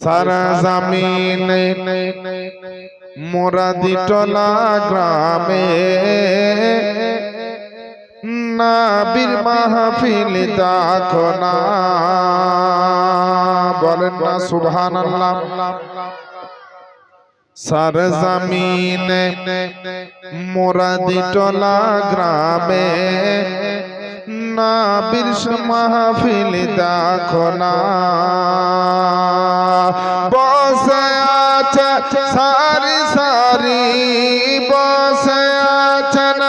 সারা জামিন মোরাদিটলা গ্রামে। নাবির মাহফিল দেখো না বলেন না সুবহান সার জামিন মোরাদিটলা গ্রামে। নাবির মাহফিল দেখো না। বসে আছে, সারি সারি বসে আছেন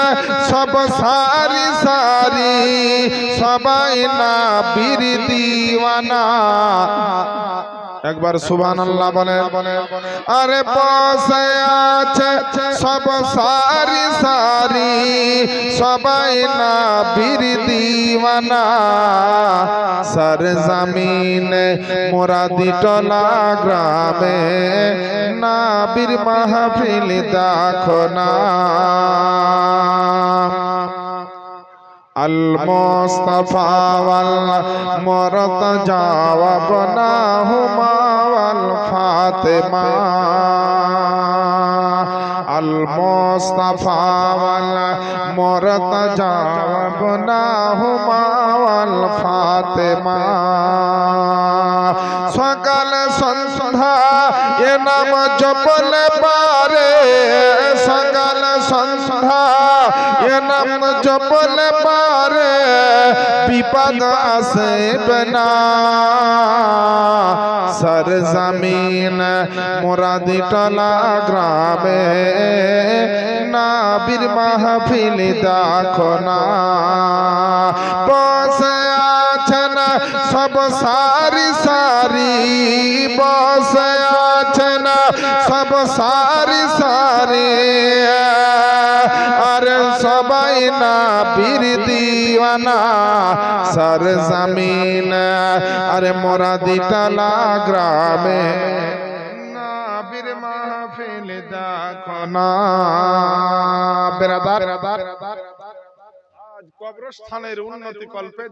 সব সারি সারি, সবাই না বীর দিওয়ানা। একবার সুবান আল্লাহ বলেন। আরে বসে আছে সব সারি সারি, সবাই না বীর দিওয়ানা। সর জমিন মোরাদি টলা গ্রামে না বীর মাহফিল দেখো না। المصطفى والمرتجى وابناهما والفاطمة المصطفى والمرتجى وابناهما والفاطمة সকাল সন্ধ্যা এ নাম জপলে পারে সকাল সন্ধ্যা এ নাম জপলে পারে বিপদ আসবে না সর জমিন মুরাদি টলা গ্রামে। নাবির মাহফিল দেখো না। বসে আছেন সব সারি সারি। বসে আছেন সব সারি সারি। আর সবাই না বীর দিওয়ানা, সর জমিন, আরে মোরা দিটালা গ্রামে।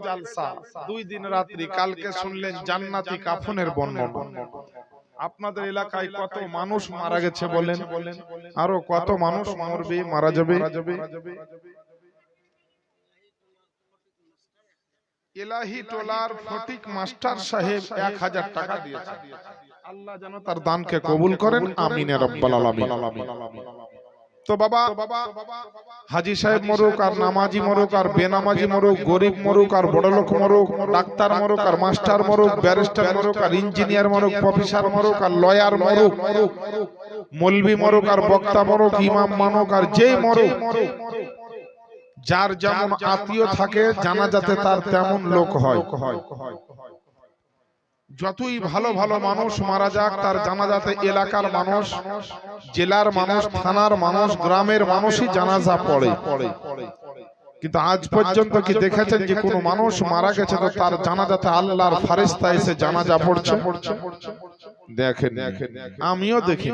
জালসা। দুই দিন রাত্রি কালকে শুনলেন জান্নাতি কাফনের বর্ণনা। আপনাদের এলাকায় কত মানুষ মারা গেছে বলেন? আরও কত মানুষ মরবে মারা যাবে? এলাহি টোলার ফটিক মাস্টার সাহেব এক হাজার টাকা দিয়েছে। আল্লাহ যেন তার দানকে কবুল করেন আমিন রব্বাল আলামিন। তো বাবা হাজি সাহেব মরুক আর নামাজি মরুক আর বেনামাজি মরুক গরিব মরুক আর বড়লোক মরুক ডাক্তার মরুক আর মাস্টার মরুক ব্যারিস্টার মরুক আর ইঞ্জিনিয়ার মরুক প্রফেসর মরুক আর লয়ার মরুক মলবি মরুক আর বক্তা মরুক ইমাম মানক আর যেই মরুক যার যেমন আত্মীয় থাকে জানা যাতে তার তেমন লোক হয় যতই ভালো ভালো মানুষ মারা যাক তার জানাজাতে এলাকার মানুষ জেলার মানুষ থানার মানুষ গ্রামের মানুষই জানাজা পড়ে। কিন্তু আজ পর্যন্ত কি দেখেছেন যে কোনো মানুষ মারা গেছে তো তার জানাজাতে আল্লাহর ফারিস্তা এসে জানাজা পড়ছে? দেখেন আমিও দেখি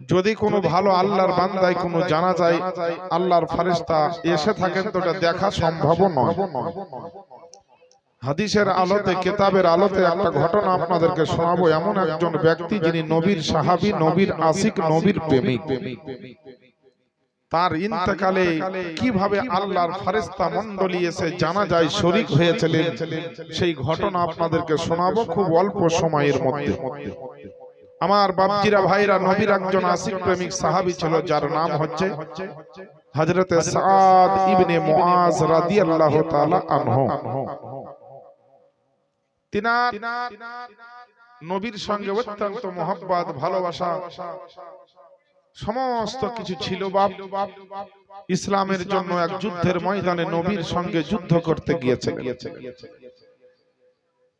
যদি কোনো ভালো আল্লাহর বান্দায় কোনো জানা যায় আল্লাহর ফারিস্তা এসে থাকেন তো এটা দেখা সম্ভব নয়। হাদিসের আলোতে কেতাবের আলোতে একটা ঘটনা আপনাদেরকে শোনাবো। এমন একজন ব্যক্তি যিনি নবীর সাহাবী নবীর আশিক নবীর প্রেমিক। তার ইন্তেকালে কীভাবে আল্লাহর ফারিস্তা মণ্ডলী এসে জানা যায় শরিক হয়েছিলেন? সেই ঘটনা আপনাদেরকে শোনাবো খুব অল্প সময়ের মধ্যে। আমার বাপজিরা ভাইরা নবীর একজন আশিক প্রেমিক সাহাবী ছিল যার নাম হচ্ছে হযরতে সাদ ইবনে মুআজ রাদিয়াল্লাহু তাআলা আনহু নবীর সঙ্গে অত্যন্ত মহব্বত, ভালোবাসা, সমস্ত কিছু ছিল বাপ। ইসলামের জন্য এক যুদ্ধের ময়দানে নবীর সঙ্গে যুদ্ধ করতে গিয়েছে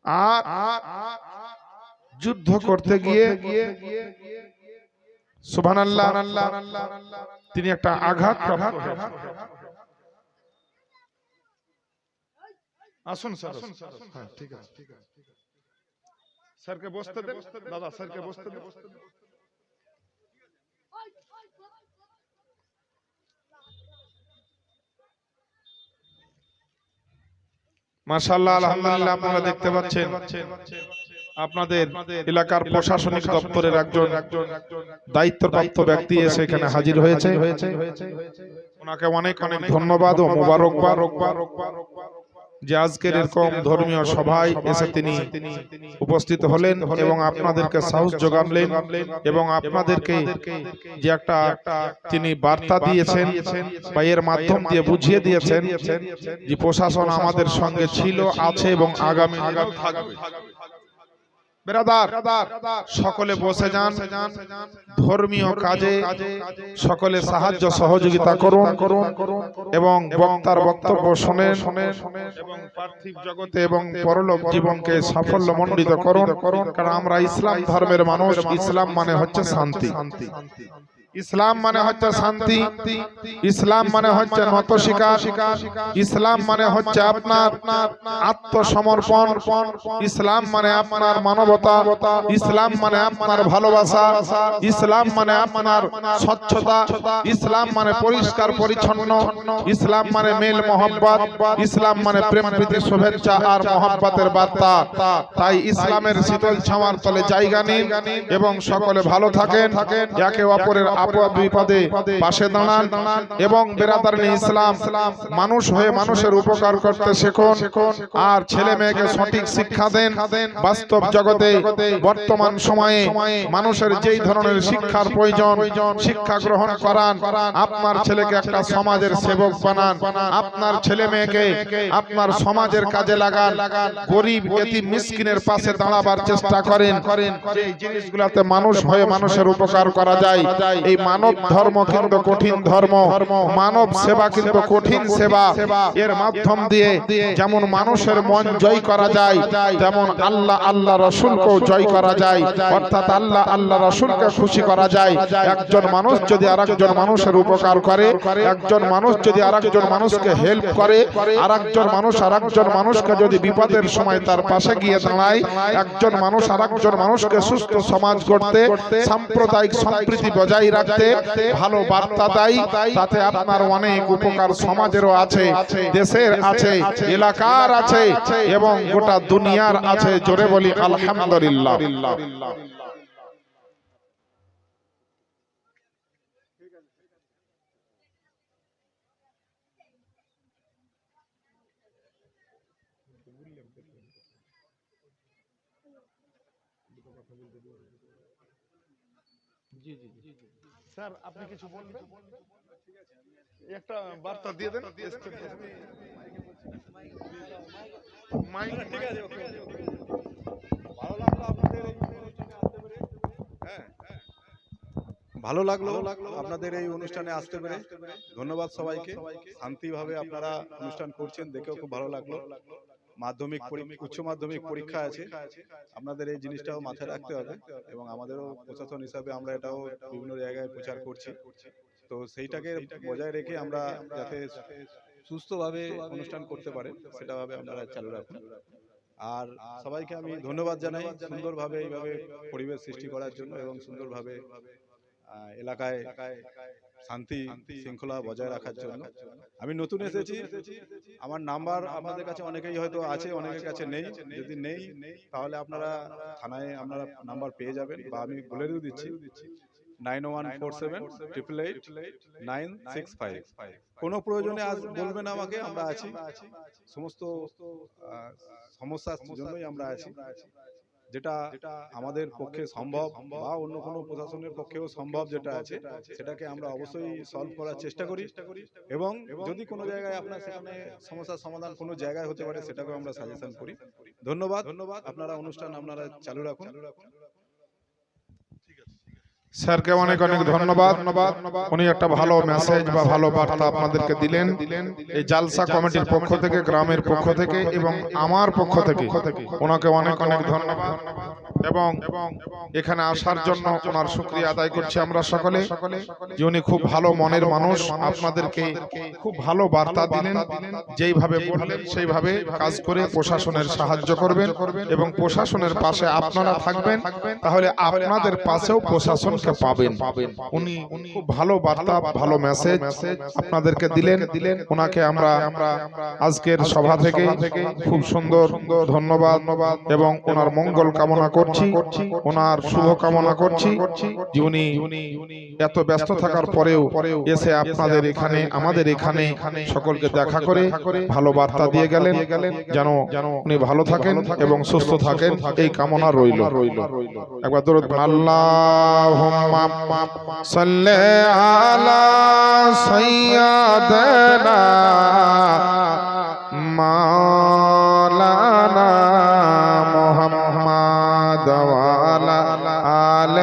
আর যুদ্ধ করতে গিয়ে সুবহানাল্লাহ, তিনি একটা আঘাত প্রাপ্ত আসুন স্যার আসুন হ্যাঁ ঠিক আছে। ঠিক আছে স্যারকে বসতে দেন। দাদা স্যারকে বসতে দেন। মাশাআল্লাহ আলহামদুলিল্লাহ আপনারা দেখতে পাচ্ছেন। আপনাদের এলাকার প্রশাসনিক দপ্তরের একজন দায়িত্বপ্রাপ্ত ব্যক্তি এসে এখানে হাজির হয়েছে। ওনাকে অনেক অনেক ধন্যবাদ ও মোবারকবাদ। যে আজকের এরকম ধর্মীয় সভায় এসে তিনি উপস্থিত হলেন এবং আপনাদেরকে সাহস জোগানলেন এবং আপনাদেরকে যে একটা তিনি বার্তা দিয়েছেন বা এর মাধ্যম দিয়ে বুঝিয়ে দিয়েছেন যে প্রশাসন আমাদের সঙ্গে ছিল আছে এবং আগামী আগামী থাকবে। বেরাদার সকলে বসে যান। ধর্মীয় কাজে সকলে সাহায্য সহযোগিতা করুন। করুন। এবং বক্তার বক্তব্য শোনেন। এবং পার্থিব জগতে এবং পরলোক জীবনকে সাফল্য মণ্ডিত করুন। কারণ আমরা ইসলাম ধর্মের মানুষ। ইসলাম মানে হচ্ছে শান্তি। ইসলাম মানে হচ্ছে শান্তি ইসলাম মানে হচ্ছে নত শিকার ইসলাম মানে হচ্ছে আপনার আত্মসমর্পণ ইসলাম মানে আপনার মানবতা ইসলাম মানে আপনার ভালোবাসা ইসলাম মানে আপনার স্বচ্ছতা ইসলাম মানে পরিষ্কার পরিচ্ছন্ন ইসলাম মানে মেল মোহাম্মত ইসলাম মানে প্রেম প্রীতি শুভেচ্ছা আর মোহাম্মতের বার্তা তাই ইসলামের শীতল ছামার তলে জায়গা নিন এবং সকলে ভালো থাকেন একে অপরের আপদ বিপদে পাশে দাঁড়ান এবং বেরাদারনি ইসলাম, মানুষ হয়ে মানুষের উপকার করতে শেখুন। আর ছেলে মেয়েকে সঠিক শিক্ষা দেন। বাস্তব জগতে বর্তমান সময়ে মানুষের যেই ধরনের শিক্ষার প্রয়োজন, শিক্ষা গ্রহণ করান। আপনার ছেলেকে একটা সমাজের সেবক বানান। আপনার ছেলে মেয়েকে আপনার সমাজের কাজে লাগান। গরিব এতি মিসকিনের পাশে দাঁড়াবার চেষ্টা করেন। যে জিনিসগুলোতে মানুষ হয়ে মানুষের উপকার করা যায় এই মানব ধর্ম কিন্তু কঠিন ধর্ম, মানব সেবা কিন্তু কঠিন সেবা। এর মাধ্যম দিয়ে যেমন মানুষের মন জয় করা যায় যেমন আল্লাহ আল্লাহ রসুলকেও জয় করা যায়। অর্থাৎ আল্লাহ আল্লাহ রসুলকে খুশি করা যায়। একজন মানুষ যদি আরেকজন মানুষের উপকার করে, একজন মানুষ যদি আরেকজন মানুষকে হেল্প করে, আরেকজন মানুষ আরেকজন মানুষকে যদি বিপদের সময় তার পাশে গিয়ে দাঁড়ায়, একজন মানুষ আরেকজন মানুষকে সুস্থ সমাজ করতে সাম্প্রদায়িক সম্প্রীতি বজায় রাখতে ভালো বার্তা দেয়, তাতে আপনার অনেক উপকার সমাজেরও আছে, দেশের আছে, এলাকার আছে এবং গোটা দুনিয়ার আছে, জোরে বলি আলহামদুলিল্লাহ। স্যার আপনি কিছু বলবেন? একটা বার্তা দিয়ে দেন। মাইক। ঠিক আছে ভালো লাগল আপনাদের এই অনুষ্ঠানে আসতে পেরে। ধন্যবাদ সবাইকে। শান্তিভাবে আপনারা অনুষ্ঠান করছেন দেখেও খুব ভালো লাগল। মাধ্যমিক উচ্চ মাধ্যমিক পরীক্ষা আছে। আপনাদের এই জিনিসটাও মাথায় রাখতে হবে এবং আমাদেরও প্রশাসন হিসাবে আমরা এটাও বিভিন্ন জায়গায় প্রচার করছি। তো সেইটাকে বজায় রেখে আমরা যাতে সুস্থভাবে অনুষ্ঠান করতে পারে সেটা ভাবে আপনারা চালু রাখুন। আর সবাইকে আমি ধন্যবাদ জানাই সুন্দরভাবে এইভাবে পরিবেশ সৃষ্টি করার জন্য এবং সুন্দরভাবে এলাকায় শান্তি শৃঙ্খলা বজায় রাখার জন্য। আমি নতুন এসেছি। আমার নাম্বার আপনাদের কাছে অনেকেই হয়তো আছে অনেকের কাছে নেই। যদি নেই তাহলে আপনারা থানায় আপনারা নাম্বার পেয়ে যাবেন বা আমি বলে দিয়ে দিচ্ছি। Nine one four seven triple eight nine six five. কোনো প্রয়োজনে আজ বলবেন আমাকে আমরা আছি। সমস্ত সমস্যার জন্যই আমরা আছি। যেটা আমাদের পক্ষে সম্ভব বা অন্য কোনো প্রশাসনের পক্ষেও সম্ভব যেটা আছে সেটাকে আমরা অবশ্যই সলভ করার চেষ্টা করি এবং যদি কোনো জায়গায় আপনার সেখানে সমস্যার সমাধান কোনো জায়গায় হতে পারে সেটাকেও আমরা সাজেশন করি। ধন্যবাদ। ধন্যবাদ। আপনারা অনুষ্ঠান আপনারা চালু রাখুন। স্যারকে অনেক অনেক ধন্যবাদ। উনি একটা ভালো মেসেজ বা ভালো বার্তা আপনাদেরকে দিলেন। এই জালসা কমিটির পক্ষ থেকে, গ্রামের পক্ষ থেকে এবং আমার পক্ষ থেকে। ওনাকে অনেক অনেক ধন্যবাদ। এবং এখানে আসার জন্য ওনার শুক্রিয়া আদায় করছি আমরা সকলে। যে উনি খুব ভালো মনের মানুষ আপনাদেরকে খুব ভালো বার্তা দিলেন যেইভাবে বললেন সেইভাবে কাজ করে প্রশাসনের সাহায্য করবেন এবং প্রশাসনের পাশে আপনারা থাকবেন তাহলে আপনাদের পাশেও প্রশাসনকে পাবেন। উনি খুব ভালো বার্তা ভালো মেসেজ আপনাদেরকে দিলেন। দিলেন। ওনাকে আমরা আজকের সভা থেকে খুব সুন্দর ধন্যবাদ এবং ওনার মঙ্গল কামনা করছি ওনার শুভ কামনা করছি। যে উনি এত ব্যস্ত থাকার পরেও এসে আপনাদের এখানে আমাদের এখানে সকলকে দেখা করে ভালো বার্তা দিয়ে গেলেন যেন উনি ভালো থাকেন এবং সুস্থ থাকেন এই কামনা রইল। রইল। একবার দরুদ আল্লাহুম্মা সাল্লি আলা وعلى آل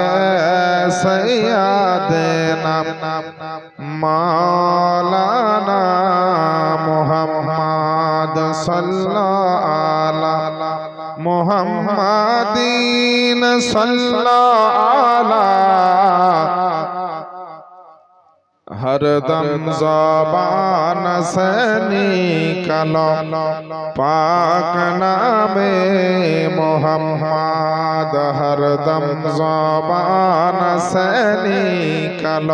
سيدنا مولانا محمد صلى على محمدين صلى على ہر دم زبان سے نکلو پاک نام محمد হরদম জবান সেনি কল।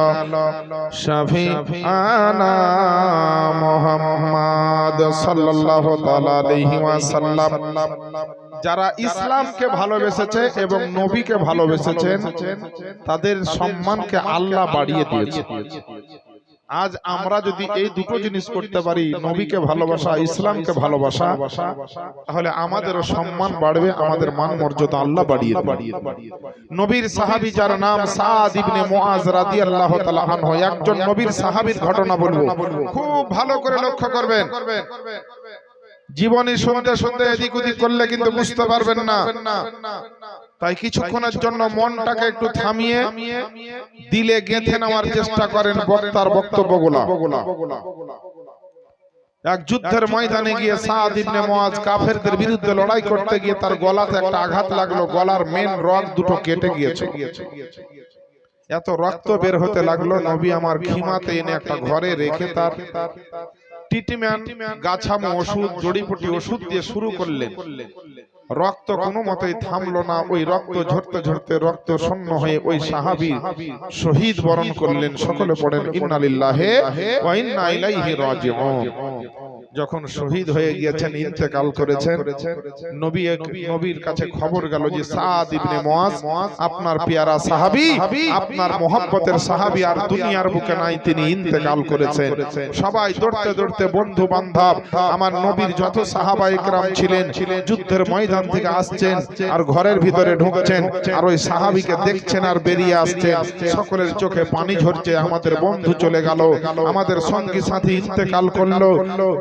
শফি মোহাম্মদ সাল্লাল্লাহু তাআলাহি ওয়াসাল্লাম। যারা ইসলামকে ভালোবেসেছে এবং নবীকে ভালোবেসেছেন, তাদের সম্মানকে আল্লাহ বাড়িয়ে দিয়েছে। আজ আমরা যদি এই দুটো জিনিস করতে পারি নবীকে ভালোবাসা ইসলামকে ভালোবাসা তাহলে আমাদেরও সম্মান বাড়বে আমাদের মান মর্যাদা আল্লাহ বাড়িয়ে। নবীর সাহাবি যার নাম সাদ ইবনে মুআজ রাদিয়াল্লাহু তাআলা আনহু একজন নবীর সাহাবীর ঘটনা বলব। খুব ভালো করে লক্ষ্য করবেন। জীবনী শুনতে শুনতে এদিক ওদিক করলে কিন্তু বুঝতে পারবেন না। তাই কিছুক্ষণের জন্য মনটাকে একটু থামিয়ে দিলে গেঁথে নেওয়ার চেষ্টা করেন বক্তার বক্তব্যগুলা। এক যুদ্ধের ময়দানে গিয়ে সাদ ইবনে কাফেরদের বিরুদ্ধে লড়াই করতে গিয়ে তার গলাতে একটা আঘাত লাগল গলার মেন রগ দুটো কেটে গিয়েছে। এত রক্ত বের হতে লাগল নবী আমার খিমাতে এনে একটা ঘরে রেখে তার ট্রিটমেন্ট গাছামো ওষুধ জড়িপুটি ওষুধ দিয়ে শুরু করলেন। রক্ত কোনো মতেই থামলো না ওই রক্ত ঝরতে ঝরতে রক্ত শূন্য হয়ে ওই সাহাবি শহীদ বরণ করলেন সকলে পড়েন ইন্নালিল্লাহে ওয়া ইন্না ইলাইহি রাজিউন। যখন শহীদ হয়ে গিয়েছেন ইন্তেকাল করেছেন নবী এক- নবীর কাছে খবর গেল যে সাদ ইবনে মুআজ আপনার পেয়ারা সাহাবী আপনার মোহাব্বতের সাহাবী আর দুনিয়ার বুকে নাই তিনি ইন্তেকাল করেছেন। সবাই দৌড়তে দৌড়তে বন্ধু বান্ধব আমার নবীর যত সাহাবা ইকরাম ছিলেন যুদ্ধের ময়দান থেকে আসছেন আর ঘরের ভিতরে ঢুকছেন আর ওই সাহাবীকে দেখছেন আর বেরিয়ে আসছেন। সকলের চোখে পানি ঝরছে আমাদের বন্ধু চলে গেল আমাদের সঙ্গী সাথী ইন্তেকাল করল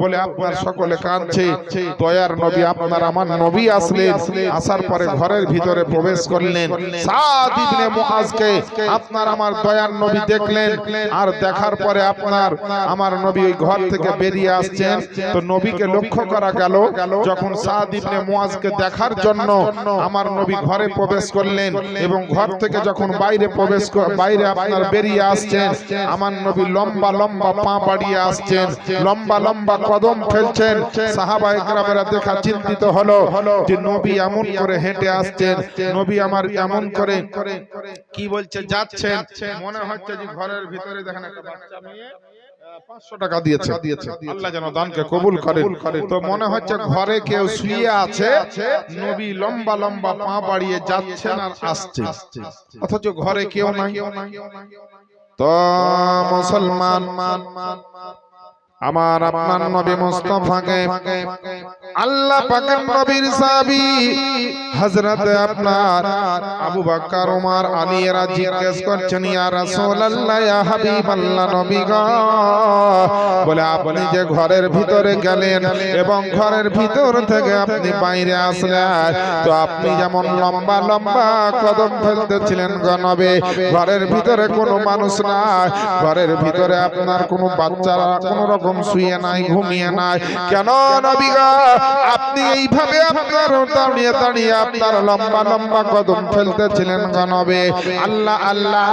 বলে আপনার সকলে কাঁদছে। দয়ার নবী আপনার আমার নবী আসলেন। আসার পরে ঘরের ভিতরে প্রবেশ করলেন। সাদ ইবনে মুআজকে আপনার আমার দয়ার নবী দেখলেন। আর দেখার পরে আপনার আমার নবী ওই ঘর থেকে বেরিয়ে আসছেন। তো নবীকে লক্ষ্য করা গেল। যখন সাদ ইবনে মুআজকে দেখার জন্য আমার নবী ঘরে প্রবেশ করলেন এবং ঘর থেকে যখন বাইরে প্রবেশ বাইরে আপনার বেরিয়ে আসছেন। আমার নবী লম্বা লম্বা পা বাড়িয়ে আসছেন। লম্বা লম্বা কদম ফেলছেন। সাহাবা একরামেরা দেখা চিন্তিত হলো যে নবী এমন করে হেঁটে আসছেন। নবী আমার এমন করে কি বলছে যাচ্ছেন। মনে হচ্ছে যে ঘরের ভিতরে দেখেন একটা বাচ্চা মেয়ে মনে মুসলমান আমার আপনার নবী মুস্তাফাকে আল্লাহ পাকের নবীর সাহাবী হযরত আপনার আবু বকর ওমর আলী এরা জিজ্ঞেস করছেন, ইয়া রাসূলুল্লাহ, ইয়া হাবিবাল্লাহ নবী গো। বলে, আপনি যে ঘরের ভিতরে গেলেন এবং ঘরের ভিতর থেকে আপনি বাইরে আসলেন, তো আপনি যেমন লম্বা লম্বা কদম ফেলতেছিলেন গনবে ঘরের ভিতরে কোনো মানুষ নাই, ঘরের ভিতরে আপনার কোনো বাচ্চারা, কোনো রকম রকম শুয়ে নাই ঘুমিয়ে নাই। কেন নবী গো আপনি এইভাবে আপনার দাঁড়িয়ে দাঁড়িয়ে আপনার লম্বা লম্বা কদম ফেলতেছিলেন গনবে আল্লাহ আল্লাহ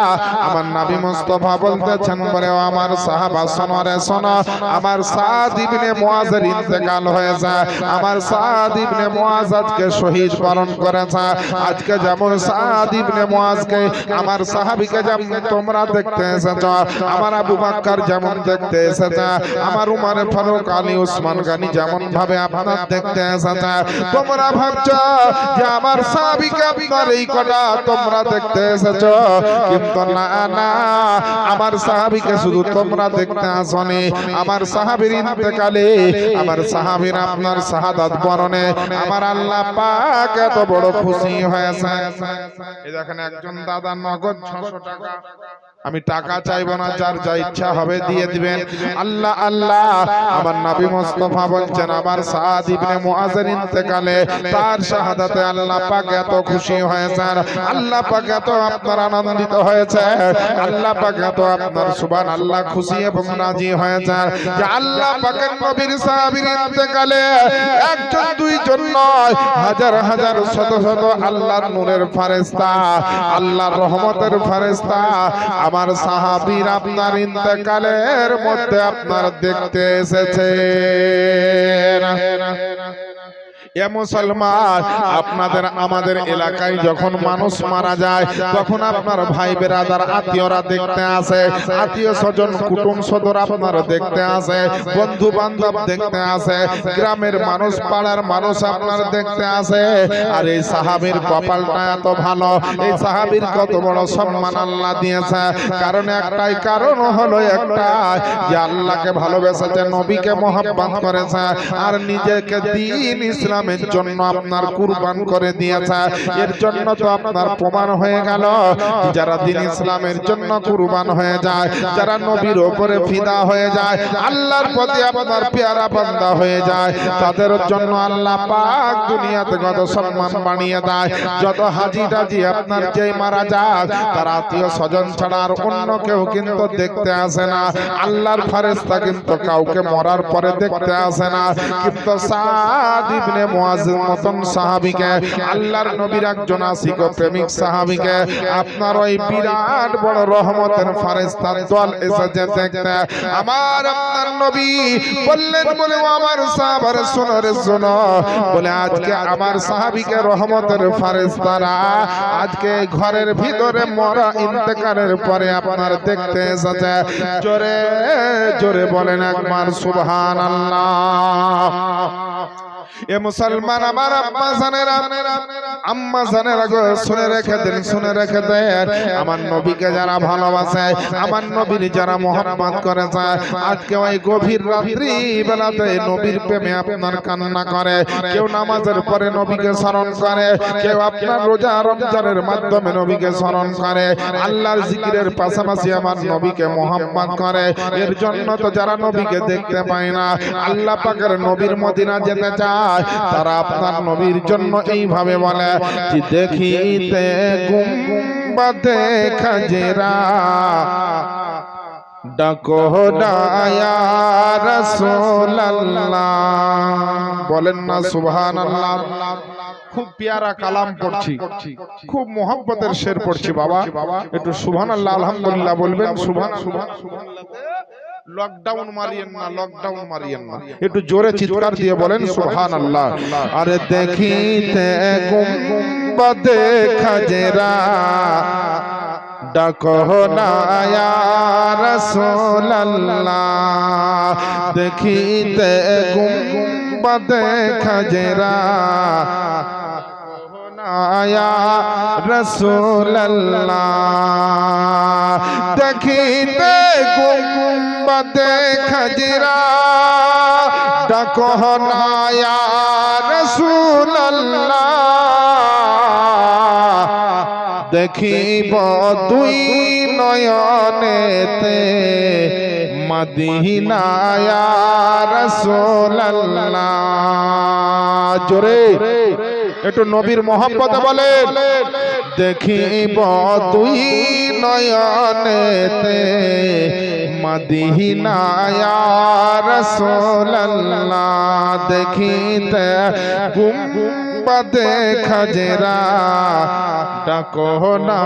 আমার নবী মুস্তফা বলতেছেন বলে আমার সাহাবা শোনো রে শোনো। আমার সাদ ইবনে মুআজের ইন্তেকাল হয়েছে। আমার সাদ ইবনে মুআজ আজকে শহীদ বরণ করেছে। আজকে যেমন সাদ ইবনে মুআজকে আমার সাহাবীকে যেমন তোমরা দেখতে এসেছ আমার আবু বাক্কার যেমন দেখতে এসেছে আমার উমার ফারুক আলী ওসমান গানি যেমন ভাবে আপনার দেখতে এসেছে। তোমরা ভাবছ যে আমার সাহাবীকে আপনার এই কটা তোমরা দেখতে এসেছ। কিন্তু না না, আমার সাহাবীকে শুধু তোমরা দেখতে আসনি। আমার সাহাবীর ইন্তেকালে, আমার সাহাবীর আপনার শাহাদাত বরণে আমার আল্লাহ পাক এত বড় খুশি হয়েছে। দেখেন একজন দাদা নগদ 600 টাকা। আমি টাকা চাইব না যার যা ইচ্ছা হবে দিয়ে দিবেন। আল্লাহ আল্লাহ আমার নবী মুস্তাফা বলছেন আমার সাদ ইবনে মুআজের ইন্তেকালে তার শাহাদাতে আল্লাহ পাক এত খুশি হয়েছেন আল্লাহ পাক এত আপনার আনন্দিত হয়েছে আল্লাহ পাক এত আপনার সুবহান আল্লাহ খুশি এবং রাজি হয়েছেন যে আল্লাহ পাকের নবীর সাহাবীর ইন্তেকালে একজন দুইজন নয় হাজার হাজার শত শত আল্লাহর নূরের ফেরেশতা আল্লাহর রহমতের ফেরেশতা আমার সাহাবির আপনার ইন্তেকালের মধ্যে আপনার দেখতে এসেছে এ মুসলমান আপনাদের আমাদের এলাকায় যখন মানুষ মারা যায় তখন আপনার ভাই বেরাদার আত্মীয়রা দেখতে আসে আত্মীয় স্বজন কুটুম সদর আপনার দেখতে আসে বন্ধু বান্ধব দেখতে আসে গ্রামের মানুষ পাড়ার মানুষ আপনার দেখতে আসে আর এই সাহাবীর কপালটা এত ভালো এই সাহাবীর কত বড় সম্মান আল্লাহ দিয়েছে কারণ একটাই কারণ হলো একটাই যে আল্লাহকে ভালোবেসেছে নবীকে মহাব্বাত করেছে আর নিজেকে দিন ইসলামের জন্য আপনার কুরবান করে দিয়েছে। এর জন্য তো আপনার প্রমাণ হয়ে গেল। যারা দিন ইসলামের জন্য কুরবান হয়ে যায়, যারা নবীর ওপরে ফিদা হয়ে যায়, আল্লাহর প্রতি আপনার পেয়ারা বান্দা হয়ে যায়। তাদের জন্য আল্লাহ পাক দুনিয়াতে কত সম্মান বানিয়ে দেয়। যত হাজি টাজি আপনার যেই মারা যাক, তার আত্মীয় স্বজন ছাড়া আর অন্য কেউ কিন্তু দেখতে আসে না। আল্লাহর ফারেস্তা কিন্তু কাউকে মরার পরে দেখতে আসে না। কিন্তু সাদ ইবনে মুআজের মতন সাহাবীকে, আল্লাহর নবীর একজন আশিক প্রেমিক সাহাবীকে, আপনার ওই বিরাট বড় রহমতের ফারেস্তার দল এসেছে দেখতে। আমার আপনার নবী বললেন, বলে আমার সাহাবার শোনো রে, শোনো। বলে, আজকে আমার সাহাবীকে রহমতের ফারেস্তারা আজকে ঘরের ভিতরে মরা ইন্তেকারের পরে আপনার দেখতে এসেছে। জোরে জোরে বলেন একবার সুবহান এ মুসলমান আমার আম্মা জানেরা আম্মা জানেরা গো শুনে রেখে দেন, শুনে রেখে দেন আমার নবীকে যারা ভালোবাসে, আমার নবীর যারা মোহাম্মত করেছে আজকে ওই গভীর রাত্রি বেলাতে নবীর প্রেমে আপনার কান্না করে। কেউ নামাজের পরে নবীকে স্মরণ করে, কেউ আপনার রোজা রমজানের মাধ্যমে নবীকে স্মরণ করে। আল্লাহর জিকিরের পাশাপাশি আমার নবীকে মোহাম্মত করে। এর জন্য তো যারা নবীকে দেখতে পায় না, আল্লাহ পাকের নবীর মদিনা যেতে চায় তারা আপনার নবীর জন্য এইভাবে বলে যে দেখিতে খাজেরা। বলেন না খুব পেয়ারা কালাম পড়ছি। খুব মোহাম্মতের শের পড়ছি, বাবা। একটু সুবহানাল্লাহ, আলহামদুলিল্লাহ বলবেন সুবহান সুবহান লকডাউন মারিয়েন না লকডাউন মারিয়েন না। একটু জোরে চিৎকার দিয়ে বলেন সুবহান আল্লাহ আরে দেখিতে গুম্বাদে খাজেরা। ডাকো না ইয়া রাসূলুল্লাহ। দেখিতে গুম্বাদে খাজেরা। আয়া রসুল্লাহ দেখিতে গুম্বাদে খজরা, ডাকো নায়া রসুল্লাহ দেখিব দুই নয়নেতে মদিনায়া রসুল্লাহ জোরে, একটু নবীর মোহাম্মত বলেন। দেখিব দুই নয়নেতে মদিনায়া রসোল্লাহ দেখিতে গুম্বদে খজরা ডাকো না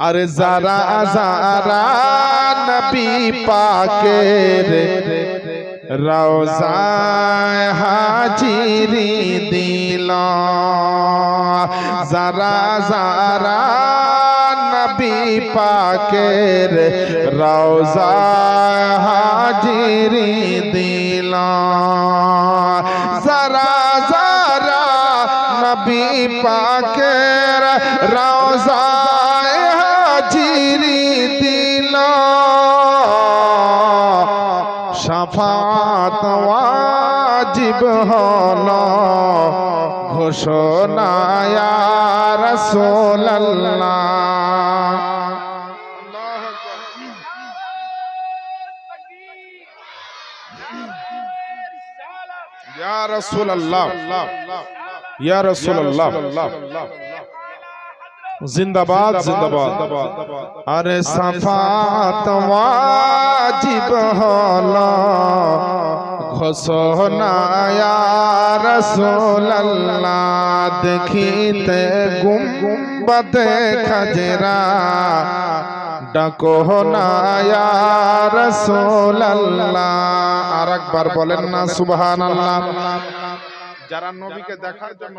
আরে যারা যারা নবী পাকের রওজায় হাজিরি দিল যারা যারা নবী পাকের রওজায় হাজিরি দিল। যারা যারা নবী পাকের রওজায় হাজিরি দিল। সাফাত ওয়াজিব হল। ঘোষণায় রাসূলুল্লাহ ইয়া রাসূলুল্লাহ। ইয়া রাসূলুল্লাহ। জিন্দাবাদ জিন্দাবাদ। আরে সাফাত ওয়াজিব হল। ঘোষণায়া রসোল্লাহ দেখিতে গুম্বদে খজরা। ডাকো নায়া রসোল্লা আর একবার বলেন না, সুবহানাল্লাহ। যারা নবীকে দেখার জন্য